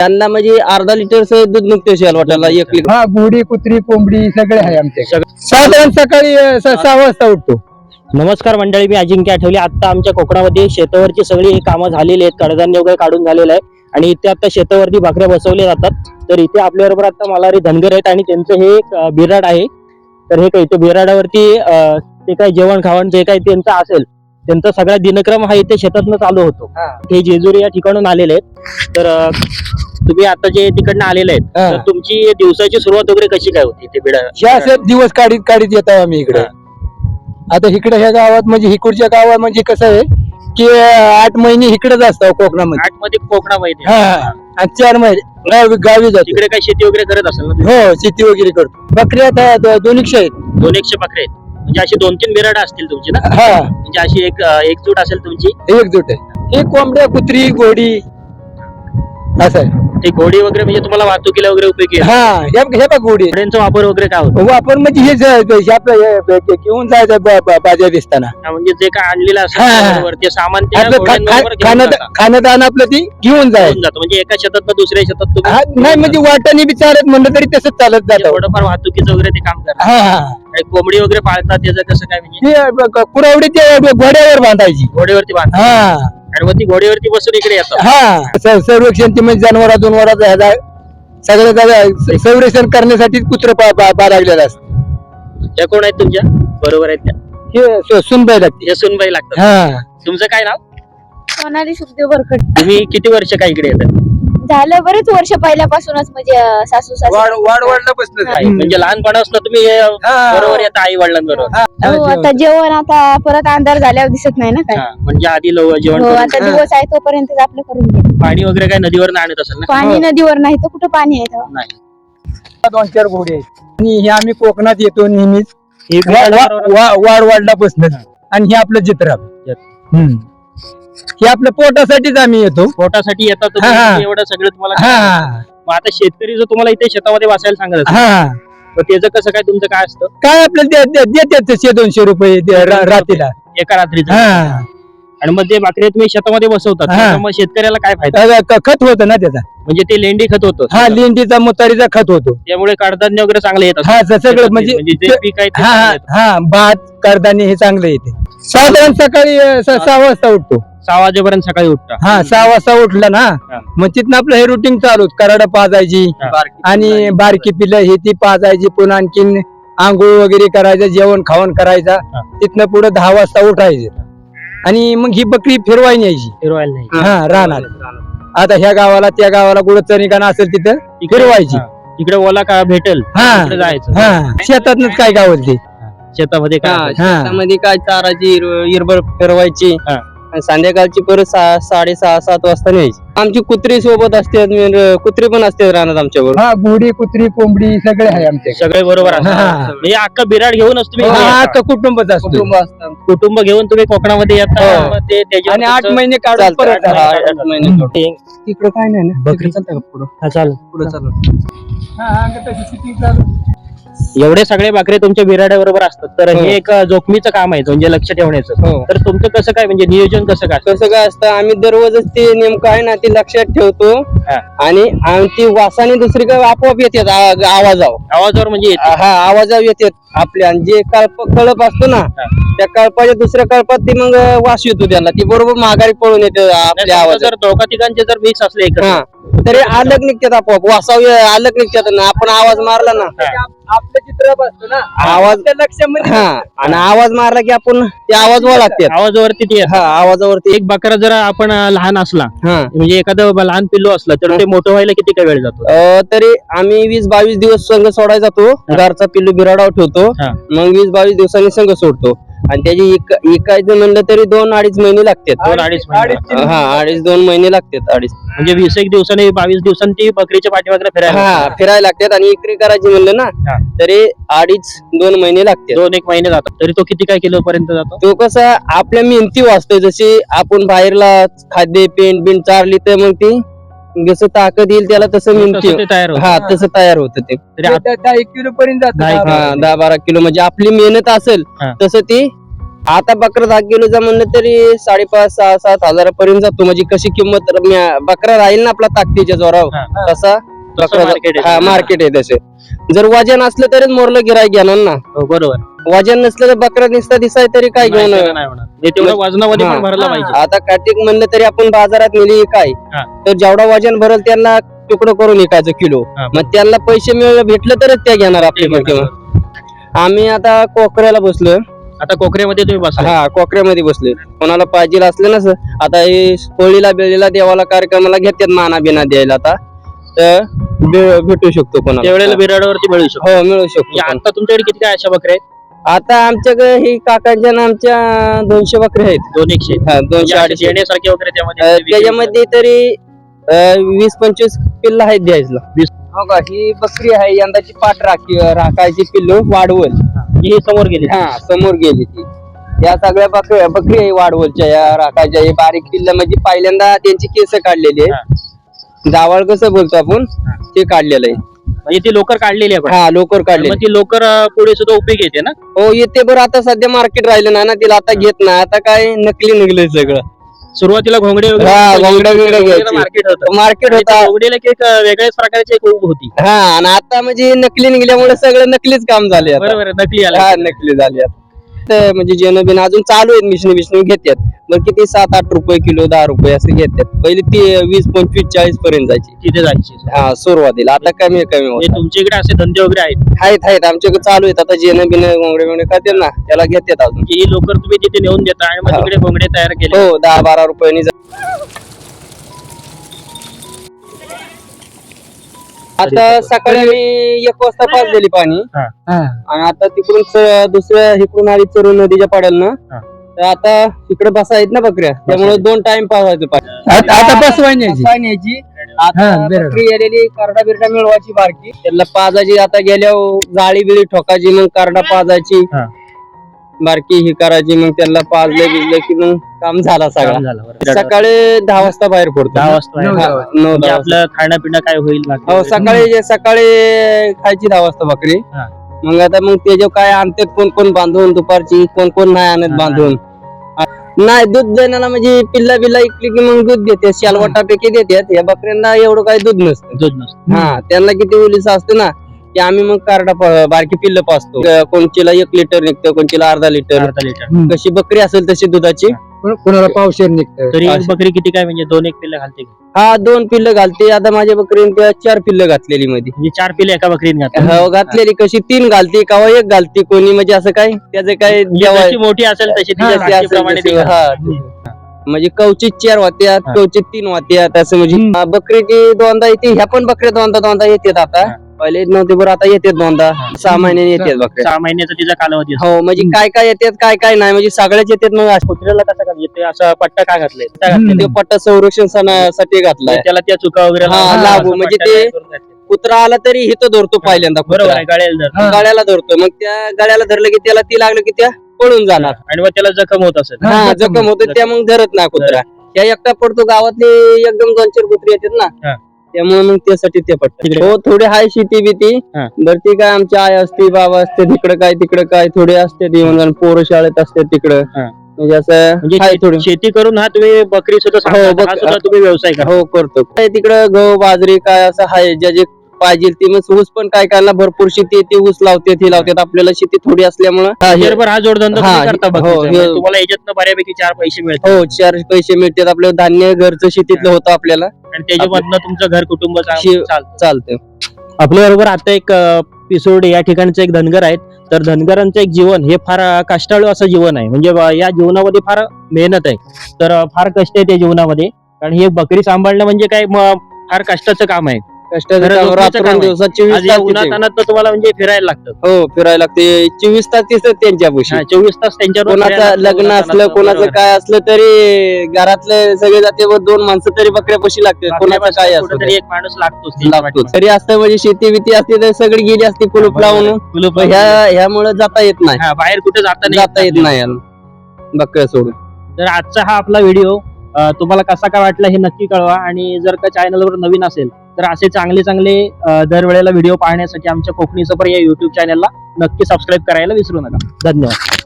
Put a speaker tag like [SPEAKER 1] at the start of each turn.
[SPEAKER 1] त्यांना म्हणजे अर्धा लिटरचं दूध निघते शेल वाटायला एक लिटर
[SPEAKER 2] हा घोडी कुत्री कोंबडी सगळे आहे
[SPEAKER 1] सगळं-
[SPEAKER 2] साधारण सकाळी सहा वाजता उठतो.
[SPEAKER 3] नमस्कार मंडळी मी अजिंक्य आठवले. आता आमच्या कोकणामध्ये शेतावरची सगळी कामं झालेली आहेत कडधान्य वगैरे काढून झालेलं आहे. आणि इथे आता शेतावरती भाकऱ्या बसवल्या जातात. तर इथे आपल्याबरोबर आता मल्हारी धनगर आहेत आणि त्यांचं हे एक बिराड आहे. तर हे काय इथे बिराडावरती ते काय जेवण खावण जे काही त्यांचं असेल त्यांचा सगळा दिनक्रम हा इथे शेतातनं चालू होतो. हे. जेजुरी या ठिकाणून आलेले आहेत. तर तुम्ही आता जे तिकडनं आलेले आहेत
[SPEAKER 2] हा.
[SPEAKER 3] तर तुमची दिवसाची सुरुवात वगैरे कशी काय होती इथे बिडा
[SPEAKER 2] दिवस काढीत काढीत येतो आम्ही इकडे. आता इकडे ह्या गावात म्हणजे इकडच्या गावात म्हणजे कसं आहे की आठ महिने इकडेच असतो कोकणामध्ये.
[SPEAKER 3] आठमध्ये कोकणामध्ये
[SPEAKER 2] हा आणि चार महिने गावी गावी जातो.
[SPEAKER 3] तिकडे काही शेती वगैरे करत असेल ना तुम्ही?
[SPEAKER 2] हो शेती वगैरे करतो. बकऱ्या आता दो- दोन्हीशे आहेत.
[SPEAKER 3] दोन एकशे बकरे आहेत. म्हणजे अशी दोन तीन बिराड असतील तुमची ना?
[SPEAKER 2] हा.
[SPEAKER 3] म्हणजे अशी एक एकजूट असेल तुमची?
[SPEAKER 2] एकजूट आहे. हे कोंबड्या कुत्री घोडी असं आहे.
[SPEAKER 3] ते घोडी वगैरे म्हणजे तुम्हाला वाहतुकीला वगैरे उपयोगी आहे?
[SPEAKER 2] हा हे बघ- हे बघ घोडी.
[SPEAKER 3] घोड्यांचा वापर वगैरे काय होतो?
[SPEAKER 2] वापर म्हणजे हे आपलं हे ब- ब- घेऊन जायचं ब- ब- बाजार दिसताना.
[SPEAKER 3] हा, म्हणजे जे काय आणलेलं
[SPEAKER 2] हा.
[SPEAKER 3] बरोबर, ते सामान त्या
[SPEAKER 2] आपलं खा-
[SPEAKER 3] घोड्यांबरोबर
[SPEAKER 2] खा-
[SPEAKER 3] घेऊन
[SPEAKER 2] खाणं
[SPEAKER 3] जाता.
[SPEAKER 2] खाणंदान आपलं ती घेऊन जायचं.
[SPEAKER 3] घेऊन जातो. म्हणजे एका शेतात दुसऱ्या शेतात तुम्ही
[SPEAKER 2] नाही म्हणजे वाटाने बी चालत म्हणलं तरी तसंच चालत
[SPEAKER 3] म्हणजे
[SPEAKER 2] जात.
[SPEAKER 3] थोडंफार वाहतुकीचं वगैरे ते काम करतात.
[SPEAKER 2] हा हा.
[SPEAKER 3] कोंबडी वगैरे पाळतात त्याचं कसं काय म्हणजे?
[SPEAKER 2] ती ब- क- कुरावडी ते ब- घोड्यावर बांधायची.
[SPEAKER 3] घोड्यावरती बांधतात
[SPEAKER 2] हा.
[SPEAKER 3] आणि मग ती घोड्यावरती बसून इकडे येतात.
[SPEAKER 2] हा. स- संरक्षण ती म्हणजे जनावरा जनवराचं सगळं सगळं स- संरक्षण करण्यासाठी कुत्र बाळगलेलं असतं.
[SPEAKER 3] त्या कोण आहेत तुमच्या? बरोबर आहेत त्या.
[SPEAKER 2] हे सु- सुनबाई लागते.
[SPEAKER 3] हे सुनबाई लागतात.
[SPEAKER 2] हा.
[SPEAKER 3] तुमचं काय नाव?
[SPEAKER 4] सोनाली सुखदेव बरकट
[SPEAKER 3] तुम्ही किती वर्ष काय इकडे येतात?
[SPEAKER 4] झालं बरेच वर्ष पहिल्यापासूनच म्हणजे अं, सासू सासू
[SPEAKER 2] वाढ वाढ वाढला
[SPEAKER 3] आहे. म्हणजे लहानपणापासून तुम्ही अं, बरोबर येता आई वडिलांबरोबर
[SPEAKER 4] हो आता जेवण आता परत अंधार झाल्यावर दिसत नाही ना काय
[SPEAKER 3] हा, म्हणजे आधी लो- जेवण
[SPEAKER 4] हो
[SPEAKER 3] करून
[SPEAKER 4] आता दिवस आहे तोपर्यंत आपलं करून
[SPEAKER 3] पाणी वगैरे काय नदीवर आणत असेल ना?
[SPEAKER 4] पाणी नदीवर नाही तर कुठं पाणी आहे तेव्हा?
[SPEAKER 3] नाही.
[SPEAKER 2] दोन चार घोडे आहेत. आणि हे आम्ही कोकणात येतो नेहमीच.
[SPEAKER 3] हे
[SPEAKER 2] वाढ वाढला बसलं आणि हे आपलं चित्र
[SPEAKER 3] चित्र.
[SPEAKER 2] हे आपल्या पोटासाठीच आम्ही येतो.
[SPEAKER 3] पोटासाठी येतात तर
[SPEAKER 2] हा, हा.
[SPEAKER 3] तुम्ही एवढं सगळं तुम्हाला
[SPEAKER 2] हा.
[SPEAKER 3] मग आता शेतकरी जो तुम्हाला इथे शेतामध्ये बसायला सांगत असेल
[SPEAKER 2] हा.
[SPEAKER 3] मग त्याचं कसं काय तुमचं काय असतं?
[SPEAKER 2] काय आपल्याला दे- दे- देतात शे दोनशे रुपये दे- रा- रात्रीला
[SPEAKER 3] एका रात्रीचं.
[SPEAKER 2] हा.
[SPEAKER 3] आणि मग ते बाकरे तुम्ही शेतामध्ये बसवतात.
[SPEAKER 2] हा.
[SPEAKER 3] त्याचा मग शेतकऱ्याला काय फायदा?
[SPEAKER 2] अगं, क- खत होतं ना त्याचा.
[SPEAKER 3] म्हणजे ते लेंडी खत होतं.
[SPEAKER 2] हा लेंडीचा मुतारीचा खत होतो.
[SPEAKER 3] त्यामुळे कडधान्य वगैरे चांगले येतात.
[SPEAKER 2] हा स- सगळं म्हणजे
[SPEAKER 3] जे पीक आहे ते
[SPEAKER 2] हा
[SPEAKER 3] चांगलं
[SPEAKER 2] हा
[SPEAKER 3] येतं.
[SPEAKER 2] हा भात कडधान्य हे चांगलं येते. साधारण सकाळी अं, स- सहा वाजता उठतो.
[SPEAKER 3] सहा वाजेपर्यंत सकाळी उठता.
[SPEAKER 2] हा सहा वाजता उठलं ना
[SPEAKER 3] हा.
[SPEAKER 2] मग तिथनं आपलं हे रुटीन चालू कराड पाजायची. आणि बारकी पिल्लं हे ती पाजायची. पुन्हा आणखीन आंघोळ वगैरे करायचं जेवण खावण करायचा.
[SPEAKER 3] हा.
[SPEAKER 2] तिथनं पुढे दहा वाजता उठायचं. आणि मग ही बकरी फिरवाय न्यायची.
[SPEAKER 3] फिरवायला नाही
[SPEAKER 2] हा राहणार आता ह्या गावाला त्या गावाला कुठं चरिकाना असेल तिथं फिरवायची.
[SPEAKER 3] हा. तिकडे ओला का भेटेल?
[SPEAKER 2] हा.
[SPEAKER 3] तिकडे जायचं.
[SPEAKER 2] हा. शेतातनच काय गावल ते?
[SPEAKER 3] शेतामध्ये काय.
[SPEAKER 2] हा.
[SPEAKER 1] शेतामध्ये काय चाराची हिर- हिरभर फिरवायची
[SPEAKER 3] हा.
[SPEAKER 1] आणि संध्याकाळची परत सहा साडेसहा सात वाजता न्यायची आमची कुत्री सोबत असते कुत्री पण असते राहणार आमच्या बरोबर
[SPEAKER 2] हा घोडी कुत्री कोंबडी सगळे आहे आमच्या
[SPEAKER 3] सगळे बरोबर असतात
[SPEAKER 2] हा.
[SPEAKER 3] म्हणजे अख्खा बिराड घेऊनच तुम्ही इथे
[SPEAKER 2] हा
[SPEAKER 3] येता.
[SPEAKER 2] आता कुटुंबच असतो
[SPEAKER 1] कुटुंब असतात
[SPEAKER 3] कुटुंब घेऊन तुम्ही कोकणामध्ये येता
[SPEAKER 2] हो.
[SPEAKER 3] मग ते त्याच्यावर
[SPEAKER 2] आणि आठ
[SPEAKER 3] तुमचं-
[SPEAKER 2] महिने काढून
[SPEAKER 1] चालतं,
[SPEAKER 2] परत
[SPEAKER 1] आठ-
[SPEAKER 2] जायचं.
[SPEAKER 1] आठ- आठ महिने.
[SPEAKER 3] ते-
[SPEAKER 2] तिकडं काय नाही ना
[SPEAKER 3] बकरी
[SPEAKER 2] चालतं का पुढं
[SPEAKER 3] हा, चालेल
[SPEAKER 1] पुढं चालू
[SPEAKER 2] हा, हा, तशी shooting चालू.
[SPEAKER 3] एवढे सगळे बकरे तुमच्या बिराड्या बरोबर असतात. तर
[SPEAKER 1] हो.
[SPEAKER 3] हे. एक जोखमीचं काम आहे म्हणजे लक्ष ठेवण्याचं.
[SPEAKER 1] हो.
[SPEAKER 3] तर तुमचं कसं काय म्हणजे नियोजन कसं काय
[SPEAKER 1] कसं काय असतं आम्ही दररोजच ते नेमकं आहे ना ते लक्षात ठेवतो.
[SPEAKER 3] हा.
[SPEAKER 1] आणि आम- ती वासाने दुसरीकडे आपोआप येतात आ- आवाजावर.
[SPEAKER 3] आवाजावर म्हणजे येते.
[SPEAKER 1] हा आवाजावर येतात आपल्या. आणि जे कळप कळप असतो ना
[SPEAKER 3] हा.
[SPEAKER 1] त्या कळपाच्या दुसऱ्या कळपात ती मग वास येतो त्यांना ती बरोबर माघारी पळून येते आपल्या
[SPEAKER 3] समजा
[SPEAKER 1] आवाजात.
[SPEAKER 3] जर दोघा तिघांचे जर मिक्स असले एकत्र.
[SPEAKER 1] हा. तरी अलग निघतात आपोआप. वासाव अलग निघतात ना. आपण आवाज मारला ना
[SPEAKER 2] आपलं चित्र बसतो ना.
[SPEAKER 1] आवाज
[SPEAKER 2] लक्षामध्ये
[SPEAKER 1] हा आणि आवाज मारला की आपण ते आवाज ओळखतात
[SPEAKER 3] आवाजावरती ते.
[SPEAKER 1] हा आवाजावरती.
[SPEAKER 3] एक बकरा जर आपण लहान असला
[SPEAKER 1] हा.
[SPEAKER 3] म्हणजे एखादं लहान पिल्लू असलं तर ते मोठं व्हायला किती काय वेळ जातो?
[SPEAKER 1] अ, तरी आम्ही वीस बावीस दिवस संघ सोडायला जातो. घरचा पिल्लू बिराडाव ठेवतो.
[SPEAKER 3] हा.
[SPEAKER 1] मग वीस बावीस दिवसांनी संघ सोडतो. आणि त्याची इक- इकायचं म्हणलं तरी दोन अडीच महिने लागतात
[SPEAKER 3] दोन अडीच महिने.
[SPEAKER 1] हा अडीच दोन महिने लागतात अडीच
[SPEAKER 3] म्हणजे वीस एक दिवसांनी बावीस दिवसांनी ती बकरीच्या पाठीमागे फिरायला
[SPEAKER 1] हा
[SPEAKER 3] लागते.
[SPEAKER 1] फिरायला लागतात आणि इकरी करायची म्हणलं ना
[SPEAKER 3] हा.
[SPEAKER 1] तरी अडीच दोन महिने लागतात
[SPEAKER 3] दोन एक महिने जातात तरी तो किती काय किलो पर्यंत जातो
[SPEAKER 1] तो कसा आपल्या मेहनती वाचतोय जशी आपण बाहेरला खाद्य पेंट बिंट चारली तर मग ती जसं ताकद येईल त्याला तसं मेहनती
[SPEAKER 3] तसं ते तयार होतं.
[SPEAKER 1] हा तसं तयार होतं ते.
[SPEAKER 3] तरी आप-
[SPEAKER 2] दहा- दहा एक किलो पर्यंत
[SPEAKER 3] दहा एक
[SPEAKER 2] जात
[SPEAKER 1] हा दहा बारा किलो. म्हणजे आपली मेहनत असेल
[SPEAKER 3] हा.
[SPEAKER 1] तसं ती आता बकरा दहा किलोचा म्हणलं तरी साडेपाच सहा सात हजारापर्यंत जातो. म्हणजे कशी किंमत म्या- बकरा राहील ना आपला ताकदीच्या जोरावर
[SPEAKER 3] हा.
[SPEAKER 1] तसा बकरा
[SPEAKER 3] market आहे.
[SPEAKER 1] हा मार्केट आहे तसे. जर वजन असलं तरीच मोरलं गिरायक घेणार ना.
[SPEAKER 3] हो, बरोबर.
[SPEAKER 1] वजन नसलं तर बकरा निसता दिसाय तरी काय घेऊन?
[SPEAKER 3] त्याला नाही होणार. हे तेवढं वजनामध्ये. पण भरला पाहिजे.
[SPEAKER 1] आता कार्तिक म्हणलं तरी आपण बाजारात नेली काय?
[SPEAKER 3] हा.
[SPEAKER 1] तर जेवढा वजन भरल त्यांना तुकडं करून विकायचं किलो.
[SPEAKER 3] हा.
[SPEAKER 1] मग त्यांना पैसे मिळ भेटलं तरच त्या घेणार
[SPEAKER 3] ते
[SPEAKER 1] आपल्याकडे
[SPEAKER 3] घेणार.
[SPEAKER 1] किंवा. आम्ही आता कोकऱ्याला बसलोय.
[SPEAKER 3] आता कोकरेमध्ये तुम्ही बसा
[SPEAKER 1] हा कोकऱ्यामध्ये बसले कोणाला पाहिजे असले ना सर आता हे होळीला बेळीला देवाला कार्यक्रमाला घेतात माना बिना द्यायला आता. तर भे- भेटू शकतो कोणाला.
[SPEAKER 3] त्यावेळेला बिराडावरती मिळू शकतो.
[SPEAKER 1] हो मिळू
[SPEAKER 3] म्हणजे
[SPEAKER 1] शकतो
[SPEAKER 3] आता तुमच्याकडे किती काय अशा बकऱ्या आहेत?
[SPEAKER 1] आता आमच्याकडे ही काकांच्या ना आमच्या दोनशे बकरी आहेत.
[SPEAKER 3] दोन एकशे.
[SPEAKER 1] हा, दोनशे अडीचशे.
[SPEAKER 3] देण्यासारखे वगैरे
[SPEAKER 1] अं, त्याच्यामध्ये तरी अं, वीस पंचवीस पिल्ल आहेत द्यायला.
[SPEAKER 3] वीस.
[SPEAKER 1] हो का? ही बकरी आहे यंदाची पाठ राखी राखायची पिल्लू वाढवल
[SPEAKER 3] ही समोर गेली.
[SPEAKER 1] हा समोर गेली ती. या सगळ्या बकरी बकरी आहे वाढवलच्या या राखायच्या. हे बारीक पिल्ल म्हणजे पहिल्यांदा त्यांची केस काढलेली आहे जावळ कसं बोलतो आपण? ते काढलेलं आहे.
[SPEAKER 3] म्हणजे ती लोकर काढलेली आहे.
[SPEAKER 1] हा लोकर काढले
[SPEAKER 3] मग ती लोकर अं, पुढे सुद्धा उपयोगी येते ना?
[SPEAKER 1] हो येते बरं. आता सध्या मार्केट राहिलं नाही ना तिला आता घेत नाही. आता काय नकली निघलंय सगळं.
[SPEAKER 3] सुरुवातीला घोंगडे
[SPEAKER 1] हा, घोंगड्या बिंगड्या घ्यायची.
[SPEAKER 3] मार्केट होतं.
[SPEAKER 1] मार्केट
[SPEAKER 3] आणि त्या
[SPEAKER 1] होता.
[SPEAKER 3] घोंगडीला एक एक, अं, वेगळ्याच प्रकारची एक ऊब होती.
[SPEAKER 1] हा आणि आता म्हणजे नकली निघल्यामुळे सगळं नकलीच काम झाले आता.
[SPEAKER 3] बरोबर आहे, नकली आला.
[SPEAKER 1] हा नकली झाली आता. म्हणजे जेन बिन अजून चालू आहेत मिशन मिशन घेतात मग किती? सात आठ रुपये किलो दहा रुपये असं घेतात पहिले ती वीस पंचवीस चाळीस पर्यंत जायची.
[SPEAKER 3] तिथे जायची.
[SPEAKER 1] हा सुरुवातीला. आता कमी कमी होत
[SPEAKER 3] म्हणजे तुमच्या इकडे असे धंदे वगैरे आहेत?
[SPEAKER 1] आहेत आहेत. आमच्याकडे चालू आहेत. आता जेन बिन गोंगडे बिंगडे खाते ना त्याला घेतात अजून.
[SPEAKER 3] की ही लोकर तुम्ही तिथे नेऊन देता आणि मग. तिकडे घोंगडे तयार केले.
[SPEAKER 1] हो दहा बारा रुपयांनी जा- आता सकाळी आम्ही एक वाजता पाच दिली पाणी.
[SPEAKER 2] हा.
[SPEAKER 1] आणि आता तिकडून दुसऱ्या इकडून आली चरून नदीच्या पाड्याला
[SPEAKER 3] हा.
[SPEAKER 1] तर आता इकडे बसा आहेत ना बकऱ्या. त्यामुळे दोन टाइम पावायचं पाणी.
[SPEAKER 2] आता आता बसवायची
[SPEAKER 1] पाण्याची
[SPEAKER 2] हा,
[SPEAKER 1] आता
[SPEAKER 2] बरोबर.
[SPEAKER 1] बकरी आलेली करडा बिरडा मिळवायची बारकी. त्याला पाजायची आता गेल्या जाळी बिळी ठोकायची मग करडा पाजायची.
[SPEAKER 3] हा.
[SPEAKER 1] बारकी ही करायची मग त्याला पाजलं गिजलं की मग काम झाला सगळा
[SPEAKER 3] झालं बरं.
[SPEAKER 1] सकाळी दहा वाजता बाहेर पडतो
[SPEAKER 3] दहा वाजता
[SPEAKER 2] नऊ
[SPEAKER 3] आहे.
[SPEAKER 2] दहा
[SPEAKER 1] नऊ
[SPEAKER 3] म्हणजे
[SPEAKER 1] दहा वाजता.
[SPEAKER 3] आपलं खाणं पिणं काय होईल बाकी
[SPEAKER 1] हो
[SPEAKER 3] वगैरे.
[SPEAKER 1] सकाळी जे- सकाळी खायची दहा वाजता बकरी
[SPEAKER 3] हा.
[SPEAKER 1] मग आता मग त्याच्या काय आणतात कोण कोण बांधून दुपारची कोण कोण नाही आणत
[SPEAKER 3] हा,
[SPEAKER 1] बांधून नाही दूध देण्याला म्हणजे पिल्ला बिल्ला इकली की मग दूध देते शालवाटापैकी देतात या बकऱ्यांना एवढं काही दूध नसतं
[SPEAKER 3] दूध नसतं
[SPEAKER 1] हा त्यांना किती उलीस असते ना की आम्ही मग कारडा प- बारकी पिल्ल पाचतो. कोणचीला एक लिटर निघतं कोणचीला अर्धा लिटर.
[SPEAKER 3] अर्धा लिटर.
[SPEAKER 1] कशी बकरी असेल तशी दुधाची.
[SPEAKER 2] कोणाला पावशेर निघतं?
[SPEAKER 3] तरी एक. बकरी किती काय म्हणजे दोन एक पिल्लं घालते का?
[SPEAKER 1] हा दोन पिल्ल घालते. आता माझ्या बकरीने त्या चार पिल्ल घातलेली मध्ये.
[SPEAKER 3] म्हणजे चार पिल्ले एका बकरीत घालते
[SPEAKER 1] हो घातलेली. कशी तीन घालते का एक घालते. कोणी म्हणजे असं काय? त्याचं काय
[SPEAKER 3] म्हणजे
[SPEAKER 1] जेवाय
[SPEAKER 3] जशी मोठी असेल तशी तिच्या
[SPEAKER 1] ते असेल
[SPEAKER 3] जातीप्रमाणे ती
[SPEAKER 1] तशी,
[SPEAKER 3] घालते.
[SPEAKER 1] हा. म्हणजे कवचित चार वाट्यात
[SPEAKER 3] हा.
[SPEAKER 1] कवचित तीन वाट्यात असं म्हणजे. हा, बकरीची दोनदा येते ह्या पण बकऱ्या दोनदा दोनदा येतात आता.
[SPEAKER 3] हा.
[SPEAKER 1] पहिले येत नव्हते बरं आता येतात दोनदा. सहा महिन्याने येतात बकऱ्या
[SPEAKER 3] सहा महिन्याचा तिचा कालावधी असतो
[SPEAKER 1] हो म्हणजे काय काय येतात काय काय नाही म्हणजे सगळ्याच येतात मग असं.
[SPEAKER 3] कुत्र्याला कसं काय येते असं पट्टा काय घातलंय.
[SPEAKER 1] ते पट्टा संरक्षण सणासाठी घातलाय
[SPEAKER 3] म्हणजे त्याला त्या चुका वगैरे
[SPEAKER 1] हा,
[SPEAKER 3] लावून
[SPEAKER 1] लागू.
[SPEAKER 3] असं
[SPEAKER 1] म्हणजे
[SPEAKER 3] पट्टा
[SPEAKER 1] ते-
[SPEAKER 3] करून.
[SPEAKER 1] कुत्रा आला तरी इथं धरतो पहिल्यांदा
[SPEAKER 3] बरोबर
[SPEAKER 1] कुत्रा
[SPEAKER 3] आहे गाड्याला धर.
[SPEAKER 2] हा.
[SPEAKER 1] गळ्याला धरतो मग त्या गळ्याला धरलं की त्याला ती लागलं की त्या पळून जाणार
[SPEAKER 3] आणि मग त्याला जखम होत असेल
[SPEAKER 2] हा,
[SPEAKER 1] हा
[SPEAKER 2] जखम
[SPEAKER 1] जखम होतो त्या मग धरत नाही कुत्रा त्या एकटा पडतो गावातले एकदम दोन चार कुत्रे येतात ना. त्यामुळे मग त्यासाठी ते पडतात. हो थोडे हाय शेती बिती
[SPEAKER 3] हा.
[SPEAKER 1] बर ती काय आमची आई असते बाबा असते तिकडं काय तिकडं काय थोडे असते जाऊन पोरं शाळेत असते तिकडं
[SPEAKER 3] हा.
[SPEAKER 1] म्हणजे असं
[SPEAKER 3] म्हणजे
[SPEAKER 1] हाय थोडं
[SPEAKER 3] शेती करून हा तुम्ही बकरी सुद्धा
[SPEAKER 1] हो,
[SPEAKER 3] सांभाळता. हा
[SPEAKER 1] बक-
[SPEAKER 3] सुद्धा तुम्ही व्यवसाय करा
[SPEAKER 1] हो करतो काय तिकडं गहू बाजरी काय असं हाय ज्या जे पाहिजे ती मग ऊस पण काय कायला भरपूर शेती आहे, ती ऊस लावते ती लावतात आपल्याला शेती थोडी असल्यामुळं हा, हे-
[SPEAKER 3] बरोबर हा जोडधंदा
[SPEAKER 1] हा,
[SPEAKER 3] तुम्ही करता
[SPEAKER 1] हो,
[SPEAKER 3] बकरीचा.
[SPEAKER 1] हे-
[SPEAKER 3] तुम्हाला याच्यातनं बऱ्यापैकी चार पैसे मिळतात.
[SPEAKER 1] हो चार पैसे मिळतात. आपलं धान्य घरचं शेतीतलं होतं आपल्याला.
[SPEAKER 3] आणि त्याच्यामधनं तुमचं घर कुटुंब
[SPEAKER 1] शे-
[SPEAKER 3] चालतं.
[SPEAKER 1] चालतं
[SPEAKER 3] आपल्या बरोबर आता एक अ, पिसोड या ठिकाणचे एक धनगर आहेत. तर धनगरांचं एक जीवन हे फार अ, कष्टाळू असं जीवन आहे. म्हणजे ब- या जीवनामध्ये फार मेहनत आहे. तर अ, फार कष्ट आहे त्या जीवनामध्ये. कारण ही एक बकरी सांभाळणं म्हणजे काय म- फार कष्टाचं काम आहे.
[SPEAKER 1] कष्टाचं
[SPEAKER 3] खरं
[SPEAKER 1] काम
[SPEAKER 3] झोपण्याचं काम
[SPEAKER 1] रात्रून
[SPEAKER 3] आहे.
[SPEAKER 1] दिवसात चोवीस
[SPEAKER 3] आज या
[SPEAKER 1] तास
[SPEAKER 3] उन्हात
[SPEAKER 1] तिथे.
[SPEAKER 3] आणत तर तुम्हाला म्हणजे फिरायला लागतं.
[SPEAKER 1] हो फिरायला लागते. चोवीस तास तिथं त्यांच्या पुशी
[SPEAKER 3] हा, चोवीस तास त्यांच्यावर
[SPEAKER 1] कोणाचं लग्न असलं कोणाचं काय असलं तरी घरातले सगळे जाते व दोन माणसं तरी बकऱ्यापाशी लागते. कोणाचं काय असतं
[SPEAKER 3] कुठेतरी एक माणूस लागतोच
[SPEAKER 1] ते. लागतो तरी असतं म्हणजे शेती बिती असते तर सगळी गेली असती कुलूप लावून.
[SPEAKER 3] कुलूप
[SPEAKER 1] पण ह्या ह्यामुळे जाता येत नाही.
[SPEAKER 3] हा, बाहेर कुठे जाता नाही.
[SPEAKER 1] जाता येत नाही याला. बकऱ्या सोडून.
[SPEAKER 3] तर आजचा हा आपला व्हिडिओ तुम्हाला कसा काय वाटला हे नक्की कळवा. आणि जर का चॅनलवर नवीन असेल तर असे चांगले चांगले दरवेळेला व्हिडिओ पाहण्यासाठी आमच्या कोकणी सफर या युट्यूब चॅनलला नक्की सबस्क्राईब करायला विसरू नका. धन्यवाद.